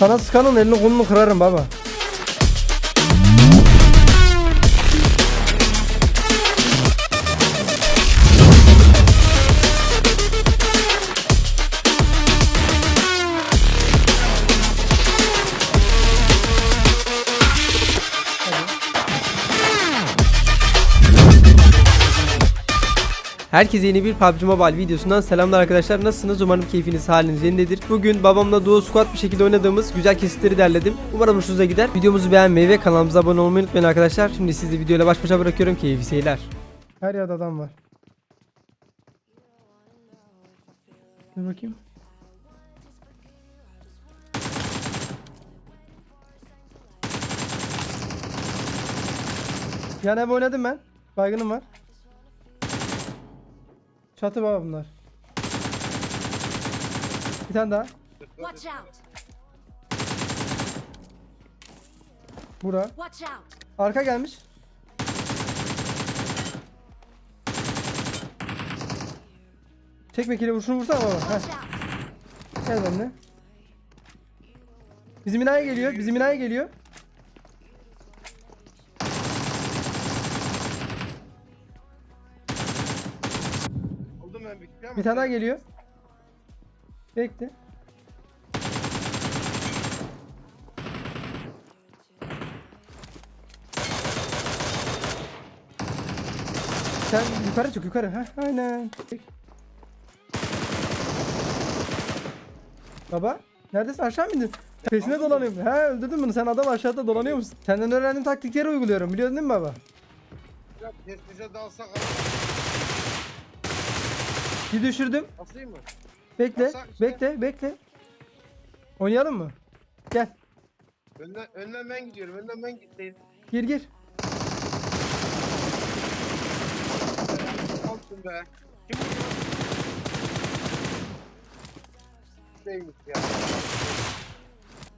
Sana sıkanın elini kolunu kırarım baba. Herkese yeni bir PUBG Mobile videosundan selamlar arkadaşlar. Nasılsınız? Umarım keyfiniz haliniz yerindedir. Bugün babamla duo squad bir şekilde oynadığımız güzel kesitleri derledim. Umarım hoşunuza gider. Videomuzu beğenmeyi ve kanalımıza abone olmayı unutmayın arkadaşlar. Şimdi sizi videoyla baş başa bırakıyorum. Keyifli seyirler. Her yerde adam var. Dur bakayım. Yan ev oynadım ben. Baygınım var. Çatı baba bunlar. Bir tane daha. Watch out! Bura. Watch out! Arka gelmiş. Çekme kili vur şunu vursana baba. Watch Heh, gel benimle. Bizim binaya geliyor. Bizim binaya geliyor. Bitti ama. Bir tane daha geliyor. Bekle. Sen yukarı çık yukarı. Heh, aynen. Baba neredesin aşağı mı indin? Pesine dolanıyorum. He öldürdün bunu sen adam aşağıda dolanıyor musun? Senden öğrendiğim taktikleri uyguluyorum biliyorsun değil mi baba? Ya dalsak Bir düşürdüm. asayım mı? Bekle Basak işte. bekle bekle. Oynayalım mı? Gel Önden, önden ben gidiyorum. Önden ben gideyim. gir gir. Kalktım be. Kim? Değilmiş ya.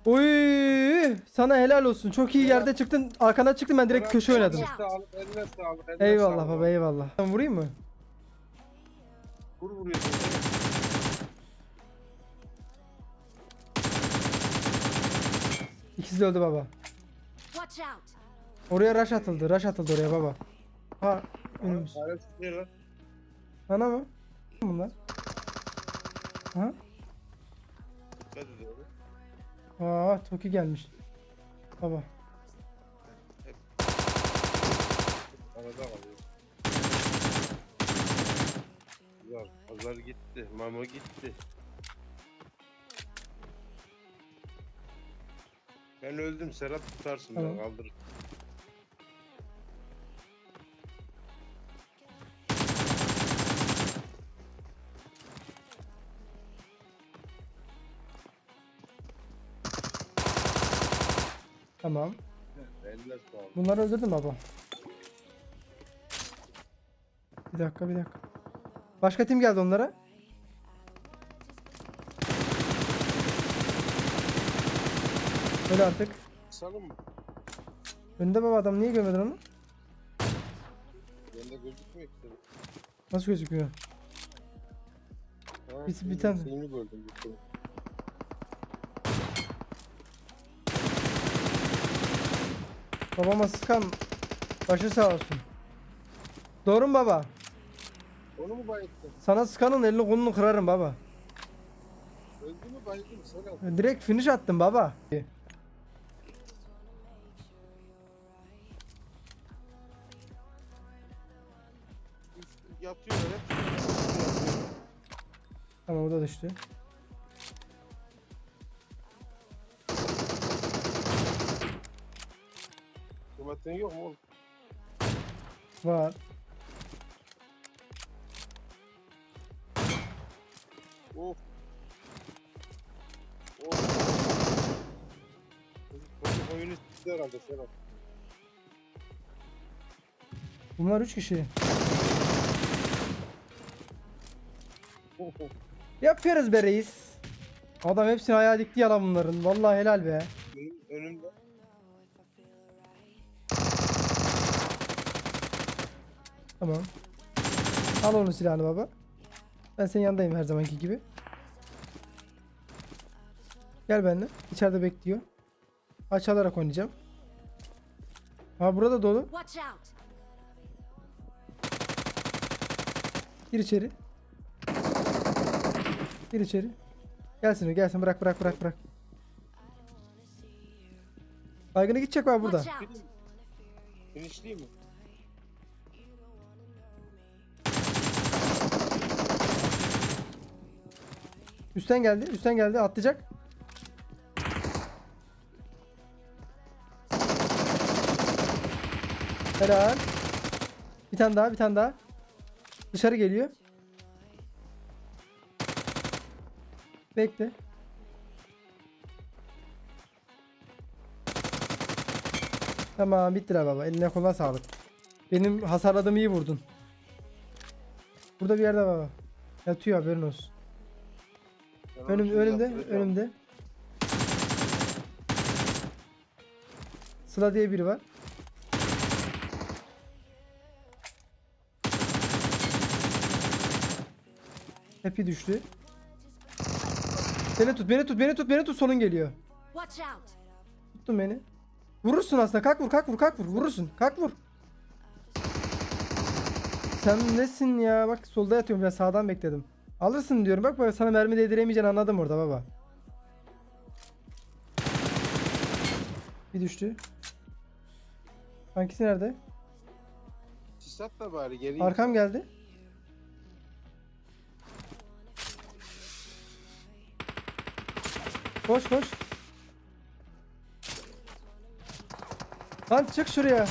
Oy sana helal olsun. Çok iyi yerde çıktın. Arkana çıktım ben direkt köşe oynadım. Eline sağlık, eline sağlık, eline Eyvallah sağlık. baba eyvallah. Ben vurayım mı? Vur vuruyorsun. İkisi de öldü baba. Oraya rush atıldı. Rush atıldı oraya baba. Ha önümüz. Şerefsiz ne lan? Ana mı? Bunlar. Ha? Dikkat ediyorum. Aa Toki gelmiş. Baba. Arada kalıyor. Güzel. Pazar gitti. Mamo gitti. Ben öldüm. Serhat tutarsın Tamam. ben kaldırır. Tamam. Sağlık. Bunları öldürdüm baba. Bir dakika bir dakika. Başka tim geldi onlara. Öyle artık. Salın mı? Önünde baba adam niye görmedin onu? Bende gözükmüyor ki senin. Nasıl gözükmüyor? Ha, Bir- bir tane. şeyini gördüm. bir tane. Babama sıkan başı sağ olsun. Doğru mu baba? Onu mu bayılttın? Sana sıkanın elini kolunu kırarım baba. Öldü mü bayıldı mı Serhat? Direkt finish attım baba. Yatıyorlar hep. Tamam o da düştü. Kumatin yok mu oğlum? Var. Of. Of. Çocuk oyunu sizde herhalde Serhat. Bunlar 3 kişi. Of, of. Yapıyoruz be reis. Adam hepsini ayağa dikti yalan bunların. Vallahi helal be. Önüm, önümde. Tamam. Al onun silahını baba. Ben senin yanındayım her zamanki gibi. Gel benimle. İçeride bekliyor. Açılarak oynayacağım. Ha burada dolu. Gir içeri. Gir içeri. Gelsin gelsin bırak bırak bırak bırak. Baygını gidecek var burada. Finişleyeyim mi? Üstten geldi. Üstten geldi. Atlayacak. Helal. Bir tane daha, bir tane daha. Dışarı geliyor. Bekle. Tamam bittiler baba. Eline koluna sağlık. Benim hasarladığımı iyi vurdun. Burada bir yerde baba. Yatıyor haberin olsun. Önüm, önümde, önümde. Sıla diye biri var. Hepi düştü. Beni tut, beni tut, beni tut, beni tut. Solun geliyor. Tuttun beni. Vurursun aslında. Kalk vur, kalk vur, kalk vur. Vurursun. Kalk vur. Sen nesin ya? Bak solda yatıyorum. Ben sağdan bekledim. Alırsın diyorum. Bak bak sana mermi değdiremeyeceğini anladım orada baba. Bir düştü. Hangisi nerede? Sis at da bari geri. Arkam geldi. Koş koş. Lan çık şuraya.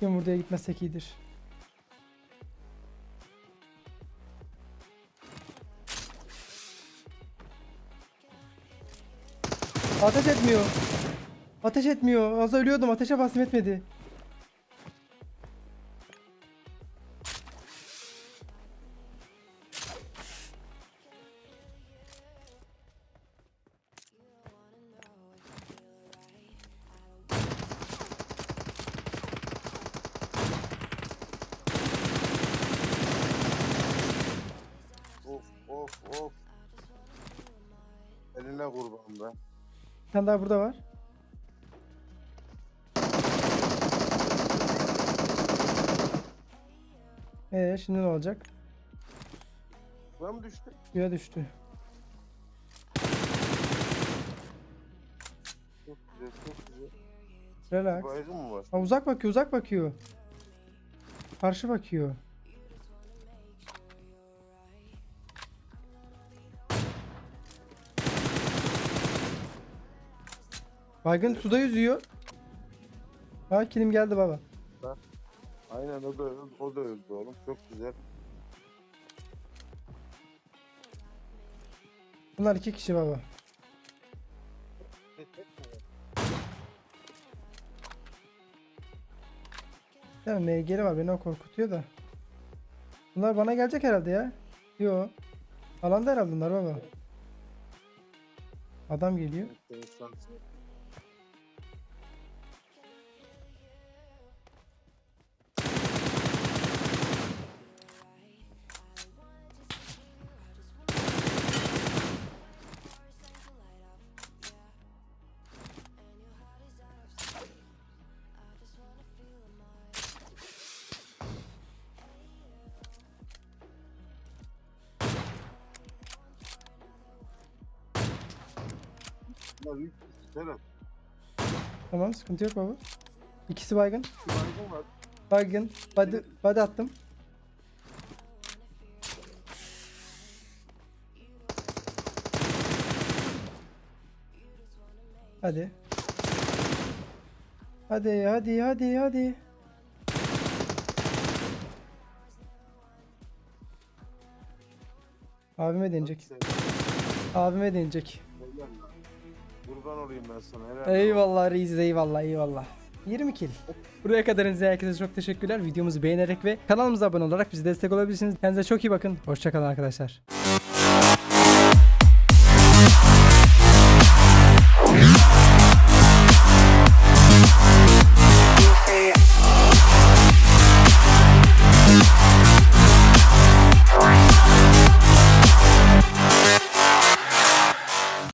Yumurtaya gitmezsek iyidir. Ateş etmiyor. Ateş etmiyor. Az ölüyordum. Ateşe bastım etmedi. Be. Bir tane daha burada var. Ee şimdi ne olacak? Lan mı düştü? Suya düştü. Çok güzel çok güzel. Relax. Baygın mı var? Ha, uzak bakıyor uzak bakıyor. Karşı bakıyor. Baygın suda yüzüyor. Ha kilim geldi baba. Aynen o da öldü, o da öldü oğlum. Çok güzel. Bunlar iki kişi baba. Ya MG'li var beni o korkutuyor da. Bunlar bana gelecek herhalde ya. Yo. Alanda herhalde bunlar baba. Adam geliyor. Kişi Serhat. Tamam sıkıntı yok baba. İkisi baygın. Baygın var. Baygın. Body, body attım. Hadi. Hadi hadi hadi hadi. Abime deneyecek. Sen- Abime deneyecek. Kurban olayım ben sana. Helal. Eyvallah reis eyvallah eyvallah. 20 kill. Buraya kadar izleyen herkese çok teşekkürler. Videomuzu beğenerek ve kanalımıza abone olarak bize destek olabilirsiniz. Kendinize çok iyi bakın. Hoşçakalın arkadaşlar.